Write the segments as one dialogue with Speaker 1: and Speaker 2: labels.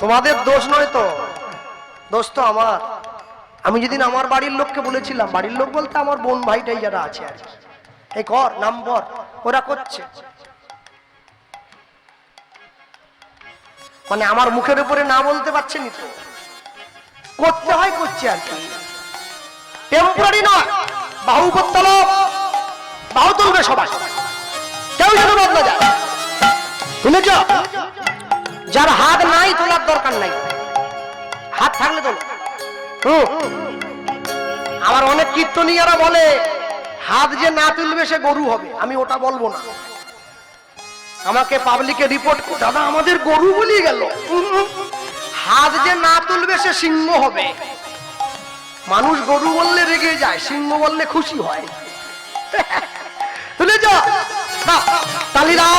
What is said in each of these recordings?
Speaker 1: তোমাদের দোষ নয় তো। দোষ তো আমার। আমি যেদিন আমার বাড়ির লোককে বলেছিলাম বাড়ির লোক বলতে আমার বোন ভাইটাই যারা আছে আর। এই কর নাম বর ওরা করছে। মানে আমার মুখের উপরে না বলতে পারছেনি তো। করতে হয় করছে আর কি। টেম্পোরারি নয় বাহু করতে হলো, বাহু তুলবে সবাই। কেউ যেন বদলা যায়। তুলেছ যার হাত নাই, তোলার দরকার নাই। হাত থাকলে তোলো। আমার অনেক কীর্তনীয়রা বলে, হাত যে না তুলবে সে গরু হবে। আমি ওটা বলব না। আমাকে পাবলিকে রিপোর্ট দাদা, আমাদের গরু বলি গেল। হাত যে না তুলবে সে সিংহ হবে। মানুষ গরু বললে রেগে যায়, সিংহ বললে খুশি হয়। তুলে যা তালি দাও।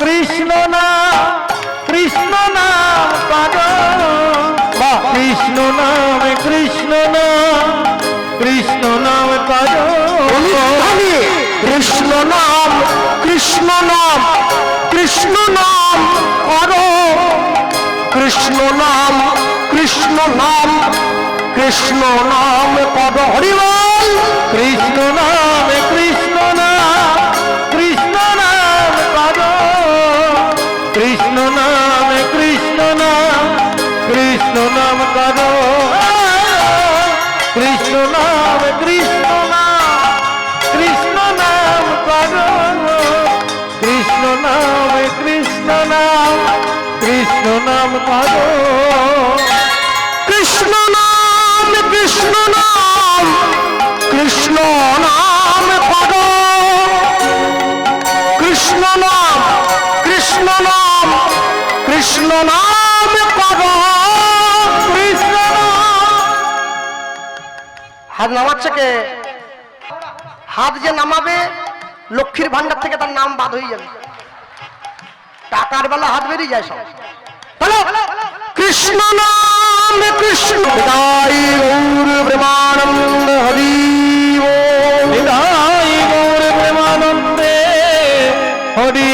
Speaker 2: কৃষ্ণ নাম কৃষ্ণ নাম পাদ কৃষ্ণ নাম কৃষ্ণ নাম কৃষ্ণ নাম পাদ
Speaker 1: আমি কৃষ্ণ নাম কৃষ্ণ নাম কৃষ্ণ নাম করো কৃষ্ণ নাম কৃষ্ণ নাম কৃষ্ণ নাম পদ হরিবল
Speaker 2: কৃষ্ণ নাম কৃষ্ণ পাদ কৃষ্ণ নাম কৃষ্ণ নাম কৃষ্ণ নাম পাদ কৃষ্ণ নাম কৃষ্ণ নাম কৃষ্ণ নাম
Speaker 1: হাত নামাচ্ছে কে? হাত যে নামাবে, লক্ষ্মীর ভান্ডার থেকে তার নাম বাদ হয়ে যাবে। টাকার বেলা হাত বেরিয়ে যায় সব। কৃষ্ণ নাম, কৃষ্ণ গৌর প্রেমানন্দ হরি
Speaker 2: গৌর প্রেমানন্দে হরি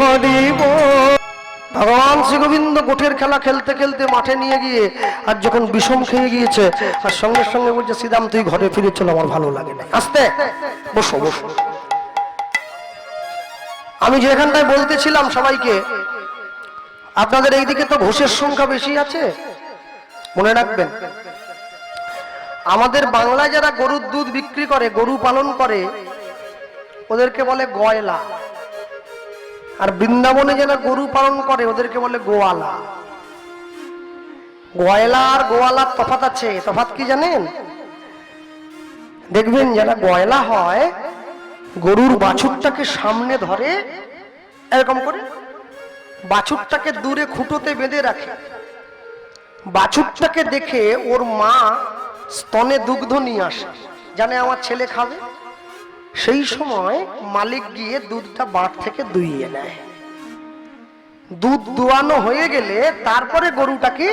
Speaker 2: হরি
Speaker 1: ভগবান শ্রী গোবিন্দ গোঠের খেলা খেলতে খেলতে মাঠে নিয়ে গিয়ে আর যখন বিষম খেয়ে গিয়েছে, আর সঙ্গে সঙ্গে বলছে শ্রীরাম তুই ঘরে ফিরে চলো, আমার ভালো লাগে না। আস্তে, বসো বসো। আমি যেখানটায় বলতেছিলাম সবাইকে, আপনাদের এইদিকে তো ঘোষের সংখ্যা বেশি আছে। মনে রাখবেন, আমাদের বাংলায় যারা গরুর দুধ বিক্রি করে, গরু পালন করে, ওদেরকে বলে গয়লা। আর বৃন্দাবনে যারা গরু পালন করে, ওদেরকে বলে গোয়ালা। গয়লা আর গোয়ালার তফাত আছে। তফাত কি জানেন? দেখবেন যারা গয়লা হয়, গরুর বাছুরটাকে সামনে ধরে, এরকম করে বাছুরটাকে দূরে খুঁটোতে বেঁধে রাখে। বাছুরটাকে দেখে ওর মা স্তনে দুগ্ধ নিয়ে আসে। জানে আমার ছেলে খাবে? সেই সময় মালিক গিয়ে দুধটা বাঁট থেকে দুইয়ে নেয়। দুধ দুয়ানো হয়ে গেলে তারপরে গরুটাকে,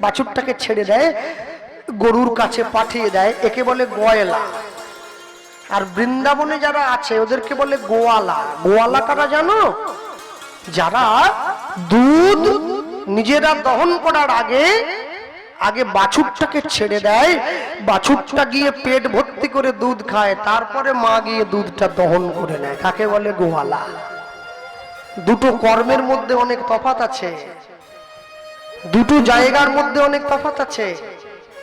Speaker 1: বাছুরটাকে ছেড়ে দেয়, গরুর কাছে পাঠিয়ে দেয়, একে বলে গয়লা। আর বৃন্দাবনে যারা আছে, ওদেরকে বলে গোয়ালা। গোয়ালা কারা জানো? যারা দুধ নিজেরা দহন করার আগে আগে বাছুরটাকে ছেড়ে দেয়। বাছুরটা গিয়ে পেট ভর্তি করে দুধ খায়, তারপরে মা গিয়ে দুধটা দহন করে নেয়। কাকে বলে? গোয়ালা দুটো কর্মের মধ্যে অনেক তফাত আছে। দুটো জায়গার মধ্যে অনেক তফাত আছে।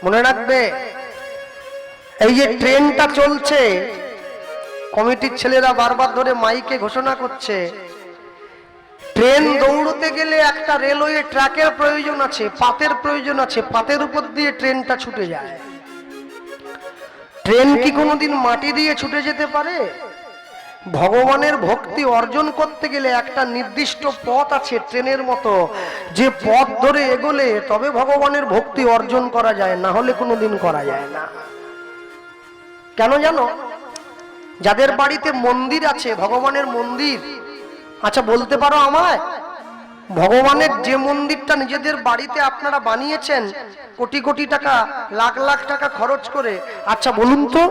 Speaker 1: মনে রাখবে? এই যে ট্রেনটা চলছে, কমিটির ছেলেরা বারবার ধরে মাইকে ঘোষণা করছে ট্রেন দৌড়তে গেলে একটা রেলওয়ে ট্র্যাকের প্রয়োজন আছে, পাতের প্রয়োজন আছে, পাতের উপর দিয়ে ট্রেনটা ছুটে যায়। ট্রেন কি কোনোদিন মাটি দিয়ে ছুটে যেতে পারে? ভগবানের ভক্তি অর্জন করতে গেলে একটা নির্দিষ্ট পথ আছে ট্রেনের মতো। যে পথ ধরে এগোলে তবে ভগবানের ভক্তি অর্জন করা যায়, না হলে কোনোদিন করা যায় না। কেন জানো? যাদের বাড়িতে মন্দির আছে, ভগবানের মন্দির আচ্ছা বলতে পারো আমায়? ভগবানের যে মন্দিরটা নিজেদের বাড়িতে আপনারা বানিয়েছেন, কোটি কোটি টাকা, লাখ লাখ টাকা খরচ করে। আচ্ছা বলুন তো,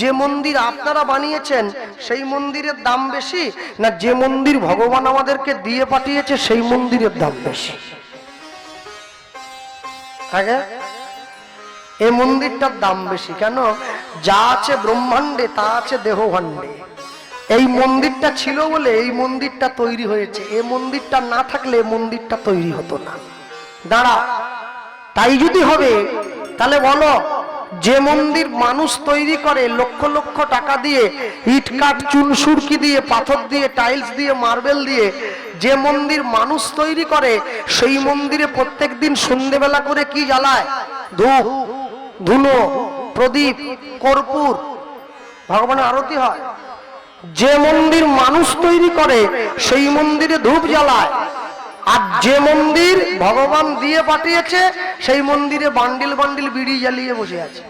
Speaker 1: যে মন্দির আপনারা বানিয়েছেন, সেই মন্দিরের দাম বেশি? না, যে মন্দির ভগবান আমাদেরকে দিয়ে পাঠিয়েছে, সেই মন্দিরের দাম বেশি? এই মন্দিরটার দাম বেশি। কেন? যা আছে ব্রহ্মাণ্ডে, তা আছে দেহভাণ্ডে। এই মন্দিরটা ছিল বলে এই মন্দিরটা তৈরি হয়েছে। এই মন্দিরটা না থাকলে মন্দিরটা তৈরি হতো না। দাঁড়া, তাই যদি হবে, তাহলে বলো, যে মন্দির মানুষ তৈরি করে লক্ষ লক্ষ টাকা দিয়ে, ইট কাঠ চুন সুরকি দিয়ে, পাথর দিয়ে, টাইলস দিয়ে, মার্বেল দিয়ে, যে মন্দির মানুষ তৈরি করে, সেই মন্দিরে প্রত্যেক দিন সন্ধেবেলা করে কি জ্বালায়? ধূপ ধুনো প্রদীপ, কর্পূর। ভগবানের আরতি হয়। যে মন্দির মানুষ তৈরি করে, সেই মন্দিরে ধূপ জ্বালায়। আর যে মন্দির ভগবান দিয়ে পাঠিয়েছে, সেই মন্দিরে বান্ডিল বান্ডিল বিড়ি জ্বালিয়ে বসে আছে।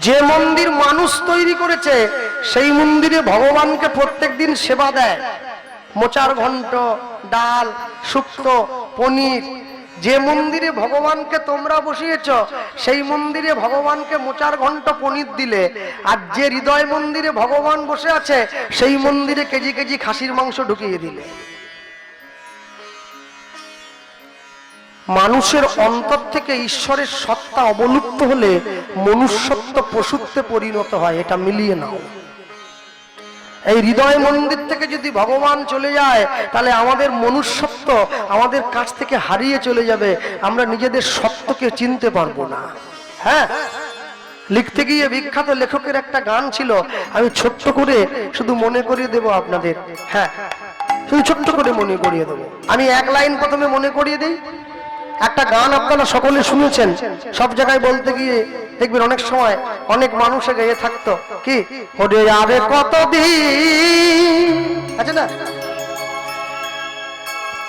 Speaker 1: যে মন্দির মানুষ তৈরি করেছে, সেই মন্দিরে ভগবানকে প্রত্যেকদিন সেবা দেয়। মোচার ঘন্ট ডাল, শুক্তো, পনির যে মন্দিরে ভগবানকে তোমরা বসিয়েছ, সেই মন্দিরে ভগবানকে মোচার ঘন্ট পনির দিলে, আর যে হৃদয় মন্দিরে ভগবান বসে আছে, সেই মন্দিরে কেজি কেজি খাসির মাংস ঢুকিয়ে দিলে। মানুষের অন্তর থেকে ঈশ্বরের সত্তা অবলুপ্ত হলে মনুষ্যত্ব পশুত্বে পরিণত হয়, এটা মিলিয়ে নাও। এই হৃদয় মন্দির থেকে যদি ভগবান চলে যায়, তাহলে আমাদের মনুষ্যত্ব আমাদের কাছ থেকে হারিয়ে চলে যাবে। আমরা নিজেদের সত্যকে চিনতে পারব না। হ্যাঁ? লিখতে গিয়ে বিখ্যাত লেখকের একটা গান ছিল, আমি ছোট্ট করে শুধু মনে করিয়ে দেব আপনাদের। হ্যাঁ শুধু ছোট্ট করে মনে করিয়ে দেবো। আমি এক লাইন প্রথমে মনে করিয়ে দিই। একটা গান আপনারা সকলে শুনেছেন। সব জায়গায় বলতে গিয়ে দেখবেন অনেক সময় অনেক মানুষে গেয়ে থাকতো। কি? আরে কত দিন আছে না?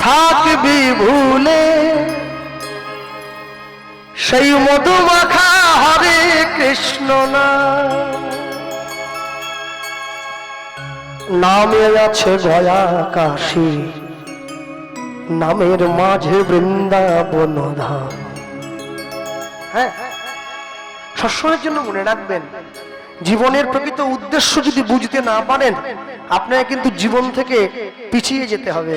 Speaker 1: থাকবি ভুলে, সেই মধু মাখা হরে কৃষ্ণ না। নামে আছে গয়া কাশী নামের মাঝে বৃন্দাবন ধাম হ্যাঁ সবসময়ের জন্য মনে রাখবেন, জীবনের প্রকৃত উদ্দেশ্য যদি বুঝতে না পারেন, আপনাকে কিন্তু জীবন থেকে পিছিয়ে যেতে হবে।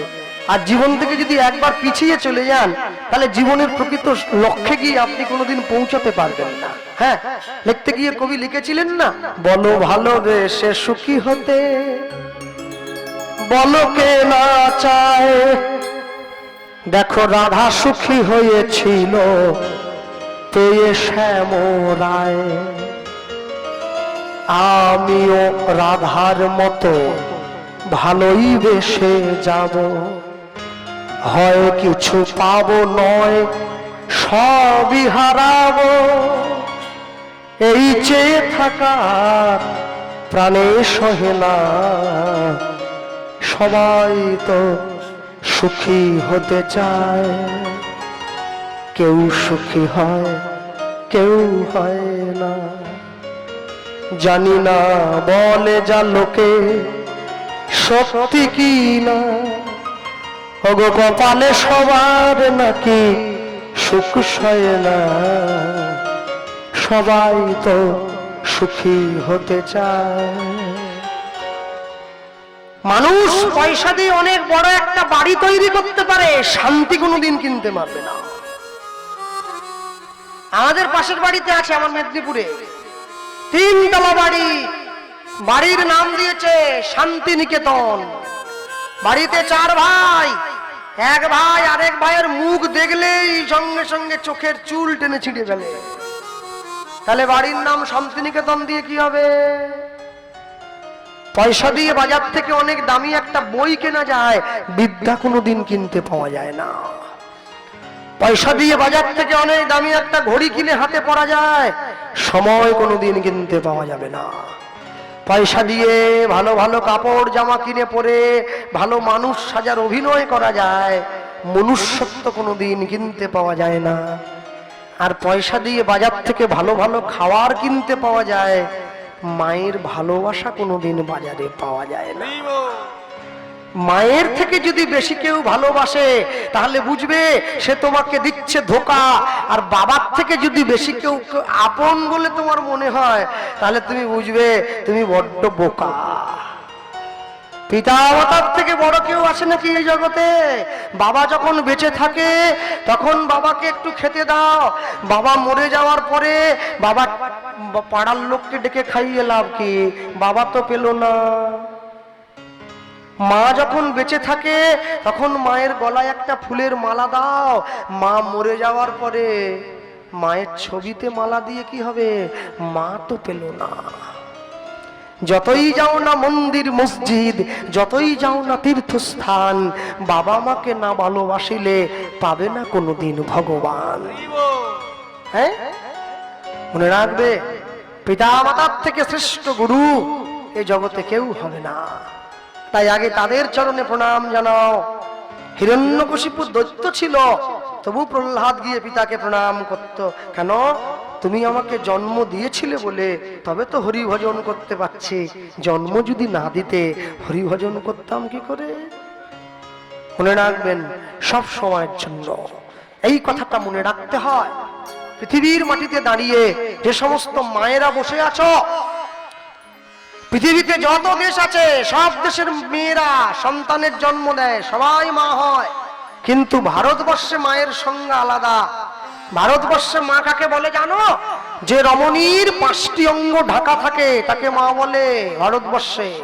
Speaker 1: আর জীবন থেকে যদি একবার পিছিয়ে চলে যান, তাহলে জীবনের প্রকৃত লক্ষ্যে গিয়ে আপনি কোনোদিন পৌঁছাতে পারবেন না। হ্যাঁ লিখতে গিয়ে কবি লিখেছিলেন না, বলো ভালোবেসে সুখী হতে, বলো কে না চায় দেখো রাধা সুখী হয়েছিল। পেয়ে শ্যাম রায়। আমিও রাধার মতো ভালোই বেসে যাব। হয় কিছু পাবো নয়, সবই হারাবো। এই চেয়ে থাকার প্রাণে সহে না। সবাই তো সুখী হতে চায়। কেউ সুখী হয়, কেউ হয় না। জানি না বলে যা লোকে, সত্যি কি না? ওগো কপালে সবার নাকি সুখ সয় না। সবাই তো সুখী হতে চায়। মানুষ পয়সা দিয়ে অনেক বড় একটা বাড়ি তৈরি করতে পারে, শান্তি কোনোদিন কিনতে পারবে না। আমাদের পাশের বাড়িতে আছে আমার মেদিনীপুরে। তিনতলা বাড়ি। বাড়ির নাম দিয়েছে শান্তি নিকেতন বাড়িতে চার ভাই। এক ভাই আরেক ভাইয়ের মুখ দেখলেই সঙ্গে সঙ্গে চোখের চুল টেনে ছিঁড়ে ফেলে। তাহলে বাড়ির নাম শান্তিনিকেতন দিয়ে কি হবে? পয়সা দিয়ে বাজার থেকে অনেক দামি একটা বই কেনা যায়, বিদ্যা কোনোদিন কিনতে পাওয়া যায় না। পয়সা দিয়ে বাজার থেকে অনেক দামি একটা ঘড়ি কিনে হাতে পরা যায়, সময় কোনোদিন কিনতে পাওয়া যাবে না। পয়সা দিয়ে ভালো ভালো কাপড়, জামা কিনে পরে ভালো মানুষ সাজার অভিনয় করা যায়, মনুষ্যত্ব কোনোদিন কিনতে পাওয়া যায় না। আর পয়সা দিয়ে বাজার থেকে ভালো ভালো খাবার কিনতে পাওয়া যায় মায়ের ভালোবাসা কোনোদিন বাজারে পাওয়া যায় না। মায়ের থেকে যদি বেশি কেউ ভালোবাসে, তাহলে বুঝবে সে তোমাকে দিচ্ছে ধোকা। আর বাবার থেকে যদি বেশি কেউ আপন বলে তোমার মনে হয়, তাহলে তুমি বুঝবে তুমি বড্ড বোকা। পিতা মাতার থেকে বড় কেউ আসে নাকি এই জগতে? বাবা যখন বেঁচে থাকে, তখন বাবাকে একটু খেতে দাও। বাবা মরে যাওয়ার পরে বাবা পাড়ার লোককে ডেকে খাইয়ে লাভ কি? বাবা তো পেল না। মা যখন বেঁচে থাকে, তখন মায়ের গলায় একটা ফুলের মালা দাও। মা মরে যাওয়ার পরে মায়ের ছবিতে মালা দিয়ে কি হবে? মা তো পেল না। যতই যাও না মন্দির, মসজিদ, যতই যাও না তীর্থস্থান, বাবা মাকে না ভালোবাসিলে পাবে না কোনোদিন ভগবান। হ্যাঁ? মনে রাখবে, পিতা মাতার থেকে শ্রেষ্ঠ গুরু এ জগতে কেউ হবে না। তাই আগে তাদের চরণে প্রণাম জানাও। হিরণ্যকশিপু দৈত্য ছিল, তবু প্রহ্লাদ গিয়ে পিতাকে প্রণাম করত। কেন? তুমি আমাকে জন্ম দিয়েছিলে বলে তবে তো হরিভজন করতে পারছি। জন্ম যদি না দিতে হরিভজন করতাম কি করে? মনে রাখবেন, সব সময়ের জন্য। এই কথাটা মনে রাখতে হয়। পৃথিবীর মাটিতে দাঁড়িয়ে যে সমস্ত মায়েরা বসে আছো, পৃথিবীতে যত দেশ আছে, সব দেশের মেয়েরা সন্তানের জন্ম দেয়, সবাই মা হয়। কিন্তু ভারতবর্ষে মায়ের সংজ্ঞা আলাদা। ভারতবর্ষে মা কাকে বলে জানো? যে রমণীর পাঁচটি অঙ্গ ঢাকা থাকে, তাকে মা বলে ভারতবর্ষে।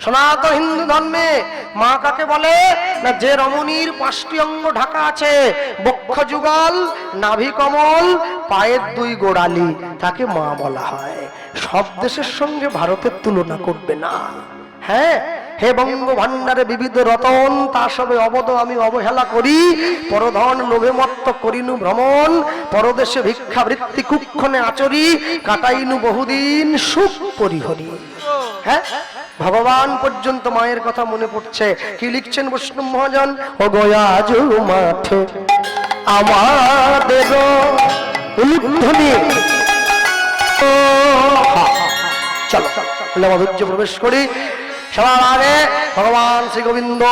Speaker 1: সনাতন হিন্দু ধর্মে মা কাকে বলে? না, যে রমণীর পাঁচটি অঙ্গ ঢাকা আছে, বক্ষ যুগল, নাভি কমল, পায়ের দুই গোড়ালি, তাকে মা বলা হয়। সব দেশের সঙ্গে ভারতের তুলনা করবে না। হ্যাঁ হে বঙ্গ বিবিধ রতন, তা সবে অবদ আমি অবহেলা করি। পরধন লোভে মত্ত করিনু ভ্রমণ, পরদেশে ভিক্ষা বৃত্তি কুক্ষণে আচরি, কাটাইনু বহুদিন সুখ পরিহরি হ্যাঁ? ভগবান পর্যন্ত মায়ের কথা মনে পড়ছে। কি লিখছেন বৈষ্ণব মহাজন? ও গয়াজ মাঠে। আমাদের চলো চলো মাধুর্য প্রবেশ করি। সবার আগে ভগবান শ্রী গোবিন্দ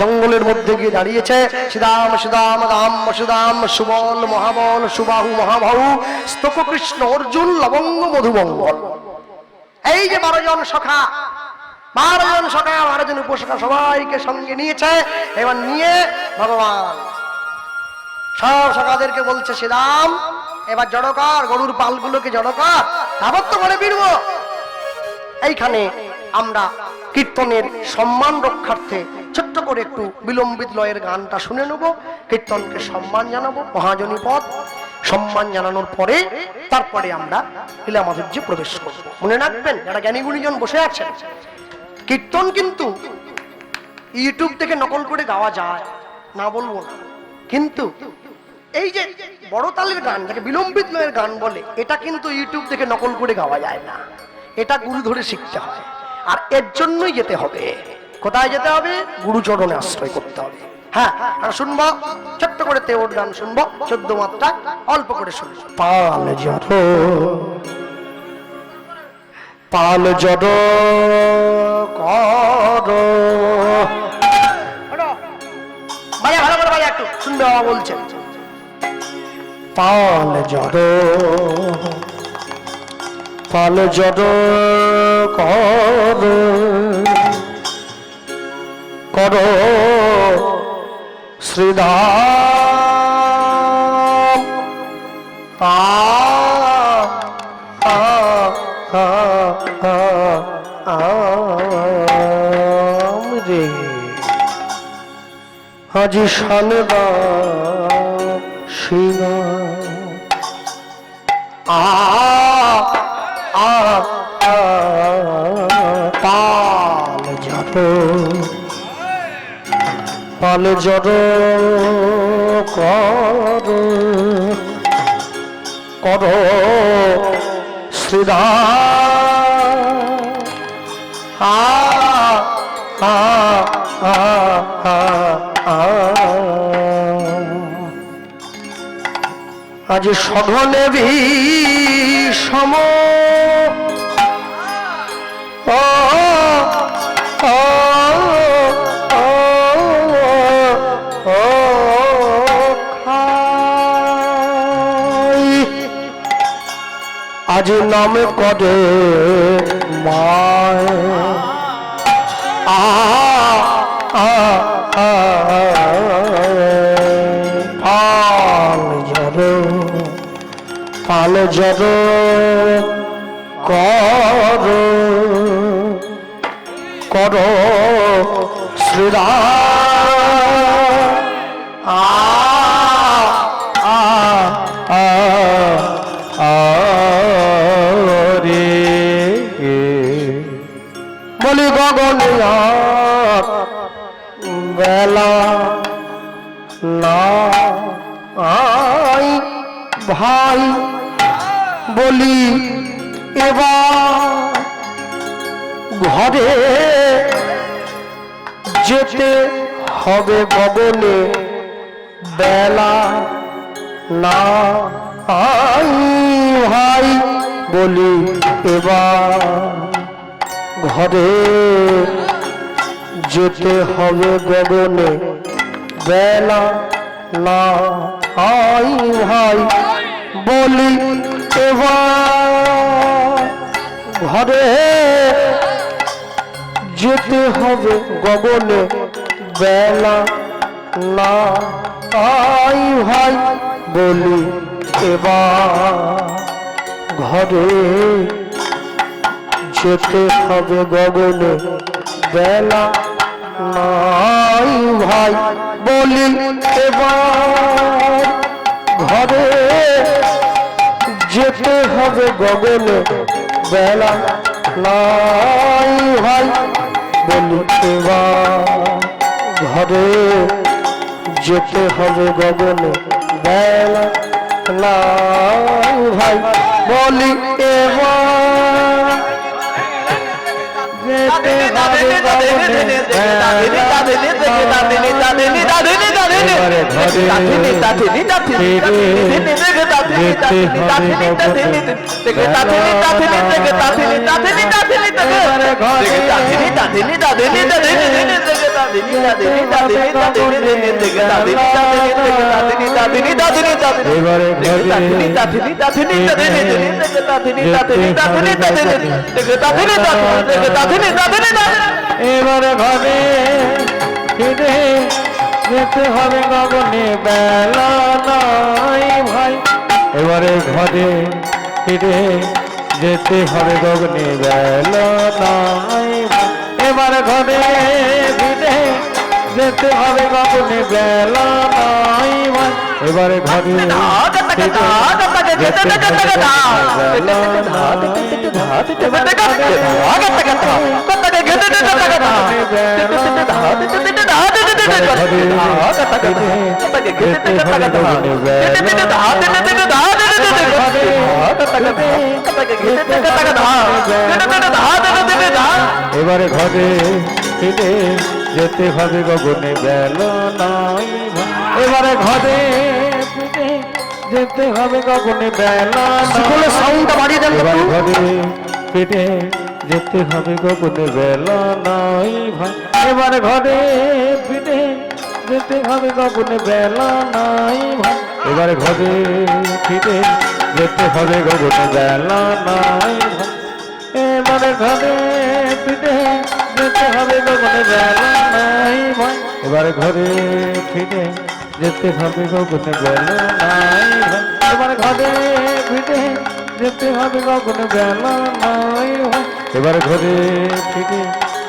Speaker 1: জঙ্গলের মধ্যে গিয়ে দাঁড়িয়েছে। শ্রীদাম সুদাম রাম সুদাম সুবল, মহাবল, সুবাহু, মহাবাহু স্তক কৃষ্ণ অর্জুন, লবঙ্গ, মধুমঙ্গল। এই যে বারো জন সখা, বারো জন সখা, বারো জন উপসখা সবাইকে সঙ্গে নিয়েছে। এবার নিয়ে ভগবান সব সখাদেরকে বলছে, শ্রীরাম, এবার জড়ো কর, গরুর পালগুলোকে জড়ো কর তারপর তো করে ফিরবো। এইখানে আমরা কীর্তনের সম্মান রক্ষার্থে ছোট্ট করে একটু বিলম্বিত লয়ের গানটা শুনে নেব। কীর্তনকে সম্মান জানাব, মহাজনী পদ। সম্মান জানানোর পরে তারপরে আমরা লীলা মাধুর্যে প্রবেশ করব। মনে রাখবেন, যারা জ্ঞানী গুণীজন বসে আছেন, কীর্তন কিন্তু ইউটিউব থেকে নকল করে গাওয়া যায়, না বলব না। কিন্তু এই যে বড় তালের গান, যাকে বিলম্বিত লয়ের গান বলে, এটা কিন্তু ইউটিউব থেকে নকল করে গাওয়া যায় না। এটা গুরু ধরে শিখতে হয়। আর এর জন্যই যেতে হবে। কোথায় যেতে হবে? গুরুচরণে আশ্রয় করতে হবে। হ্যাঁ শুনব ছোট্ট করে তেওর গান শুনব চোদ্দ মাত্রা অল্প করে শুনব। পাল জড় পাল জড় কর। বাজা ভালো করে বাজা একটু শুনবে বাবা বলছেন। পাল জড় পাল জড় কর। কর রে। আজি আ আ আ পাল জড় পাল জড় কর কর শ্রীদা। আ আজ সঘনে সম আজ নাম করে মায়। আ আ আ। ফাল জর কর কর শ্রীরাম আ বলি বেলা না আই ভাই। বলি, এবার ঘরে যেতে হবে গগনে বেলা না ভাই বলি, এবার ঘরে যেতে হবে গগনে বেলা না আই ভাই বলি এবার ঘরে যেতে হবে গগনে বেলা না। আই ভাই বলি এবার ঘরে যেতে হবে গগনে বেলা নাই ভাই বলি এবার ঘরে যেতে হবে গগনে বেলা নাই ভাই বলি এবার ঘরে যেতে হবে গগনে বেলা নাই ভাই বলি যেতে
Speaker 2: ঘরে এবারে ফিরে যেতে হবে গগনে বেলা নাই ভাই এবারে ঘরে ফিরে যেতে হবে গগনে বেলা এবারে ঘরে ফিরে যেতে হবে গগনে বেলা এবারে ঘরে যেতে হবে বেলা নাই। এবারে ঘরে ফিরে যেতে হবে গগনে বেল নাই। এবারে ঘরে ফিরে যেতে হবে গগনে বেল
Speaker 1: সাউন্ডটা বাড়িয়ে দেন
Speaker 2: ঘরে ফিরে যেতে হবে গগনে বেলা নাই ভাই। এবারে ঘরে ফিরে যেতে হবে গগনে বেলা নাই ভাই। এবারে ঘরে ফিরে যেতে হবে গগনে বেলা নাই ভাই। এবারে ঘরে ফিরে যেতে হবে গগনে বেলা নাই ভাই। এবারে ঘরে ফিরে যেতে হবে গগনে বেলা নাই ভাই। এবারে ঘরে ফিরে যেতে হবে গগনে বেলা নাই ভাই। এবারে ঘরে ফিরে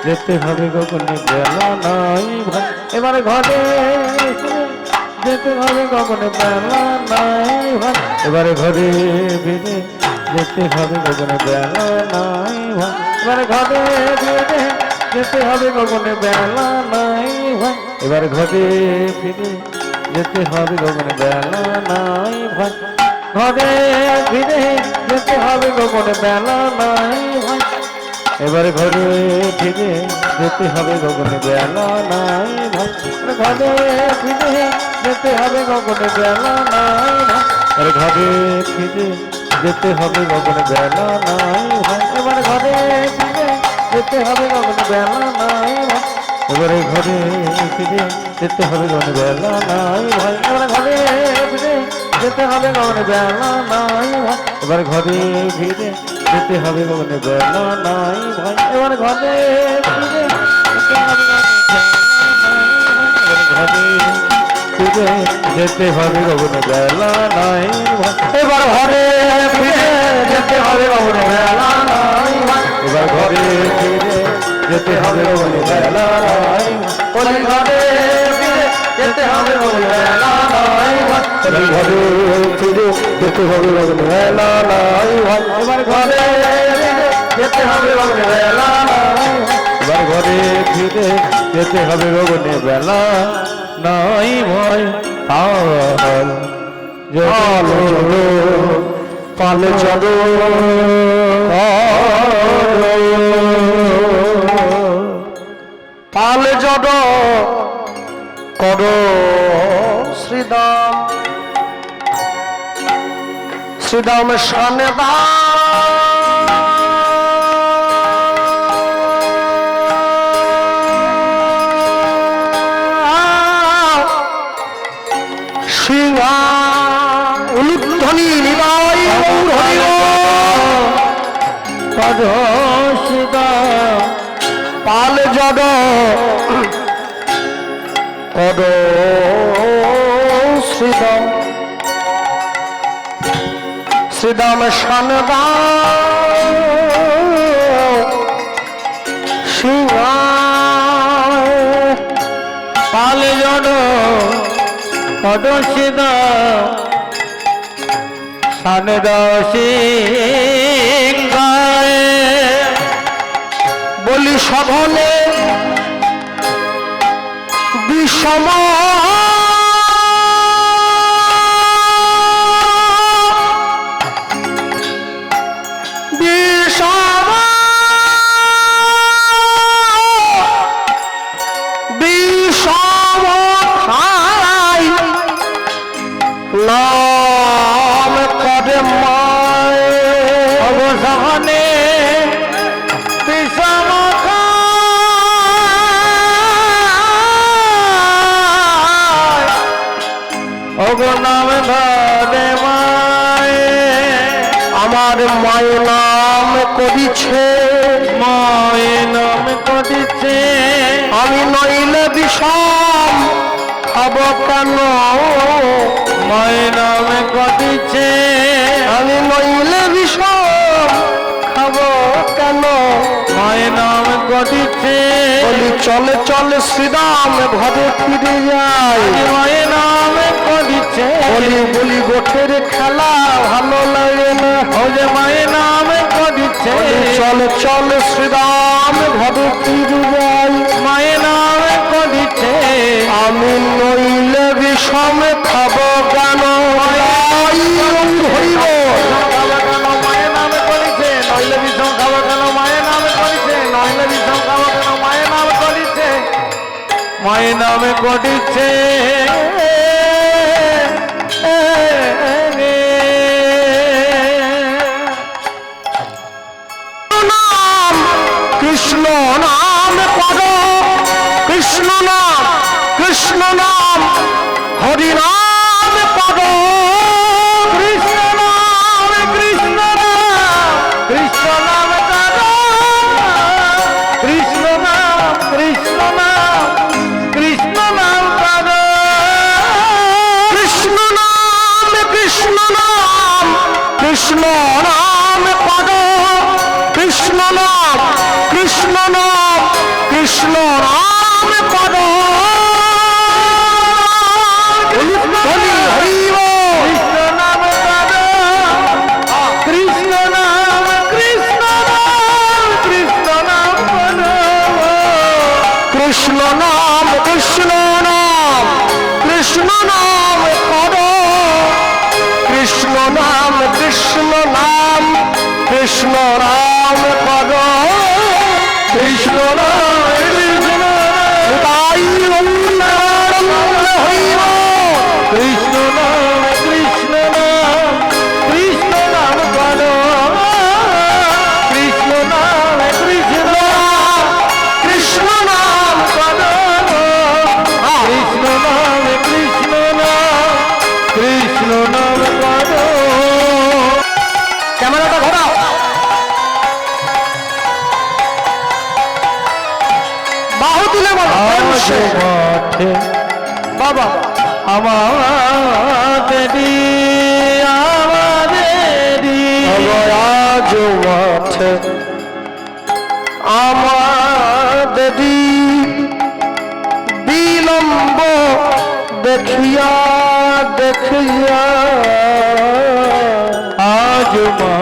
Speaker 2: যেতে হবে গগনে বেলা নাই ভাই। এবারে ঘরে যেতে হবে গগনে বেলা নাই ভাই। এবারে ঘরে ফিরে যেতে হবে গগনে বেলা নাই ভাই। এবারে ঘরে ফিরে যেতে হবে গগনে বেলা নাই ভাই। এবারে ঘরে ফিরে যেতে হবে গগনে বেলা নাই ভাই। ঘরে ফিরে যেতে হবে গগনে বেলা নাই ভাই। এবারে ঘরে ফিরে যেতে হবে গগনে বেলা নাই ভাই ঘরে ফিরে যেতে হবে গগনে বেলা নাই ভাই ঘরে ফিরে যেতে হবে গগনে বেলা নাই ভাই এবারে ঘরে ফিরে যেতে হবে গগনে বেলা নাই ভাই এবারে ঘরে ফিরে যেতে হবে গগনে বেলা নাই ভাই এবারে ঘরে ফিরে যেতে হবে গগনে বেলা নাই ভাই এবারে ঘরে ফিরে যেতে হবে গগনে বেলা নাই ভাই এবারে ঘরে ফিরে যেতে হবে গগন বেলা নাই।
Speaker 1: এবার ঘরে যেতে হবে গগনে বেলা নাই।
Speaker 2: এবার ঘরে যেতে হবে গগন বেলা নাই
Speaker 1: ওই ঘরে যেতে হবে গগনে বেলা নাই।
Speaker 2: ঘরে ফিরে যেতে হবে গগন বেলা নাই।
Speaker 1: এবার ঘরে যেতে হবে গগনে বেলা।
Speaker 2: এবার ঘরে ফিরে যেতে হবে গগনে বেলা। নাই ভয়
Speaker 1: চলো চলো পালে চলো পালে জড কর শ্রীদাম। শ্রীদাম শানে সিংহা
Speaker 2: সীতা
Speaker 1: পাল পদ শ্রীদাম। শ্রীদাম শানদা সিংহায়
Speaker 2: পালে জন পদ সীতা
Speaker 1: বলি সভনে বিষম বিষম খাব কেন?
Speaker 2: মায়ে নাম করিছে
Speaker 1: আমি নইলে বিষম। খাব কেন?
Speaker 2: মায়ে নাম করিছে
Speaker 1: বলি, চলে চলে শ্রীরাম ঘরে ফিরে যাই
Speaker 2: মায়ে নাম করিছে
Speaker 1: বলি বলি গোঠের খেলা ভালো লাগে না।
Speaker 2: ও যে মায়ে নাম করিছে
Speaker 1: চলে চলে শ্রীরাম ঘরে ফিরে যাই বিষম খাব কেন?
Speaker 2: কেন মায়ের নামে করিছে নইলে বিষম খাবার কেন? মায়ের নামে করিছে নইলে বিষম খাবার কেন? মায়ের নামে করিছে। মায়ের নামে করিছে।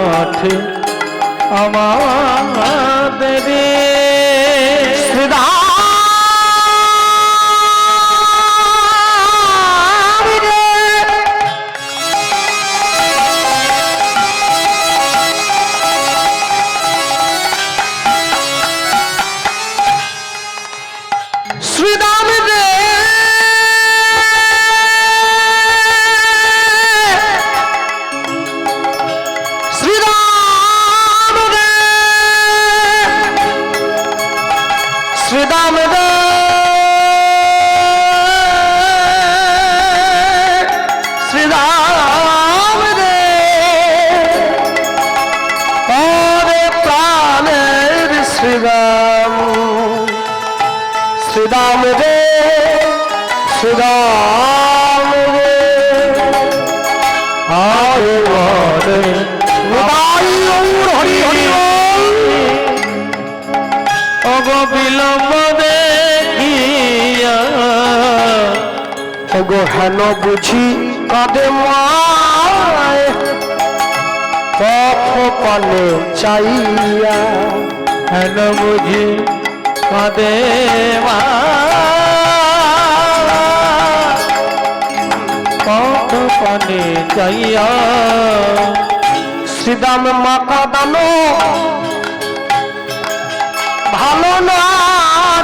Speaker 1: মাঠে আমাদেরই শ্রীরাম শ্রীরাম রে
Speaker 2: বলে
Speaker 1: হৃদয় গৌর, হরি হরি।
Speaker 2: অগ বিলম্ব দেখিয়া।
Speaker 1: ওগো হেন বুঝি কাঁদে মায়। পথ পানে চাইয়া।
Speaker 2: হেন বুঝি কাঁদে মা পানে যাইয়া।
Speaker 1: শ্রীদাম মা কাঁদানো ভালো না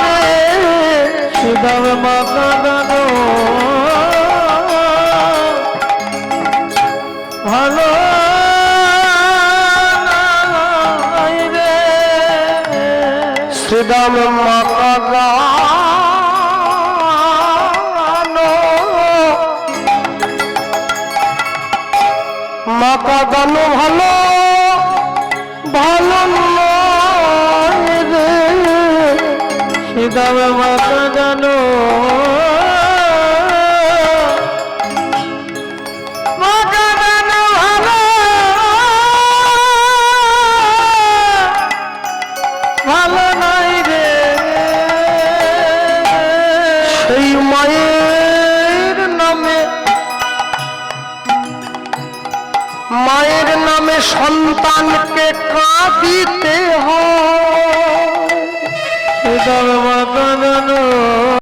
Speaker 1: রে।
Speaker 2: সুদাম মা কাঁদানো ভালো
Speaker 1: শ্রীদাম মা কাঁদানো কাঁদানো ভালো ভালো সে
Speaker 2: সুদাম
Speaker 1: কাঁদিতে হয়।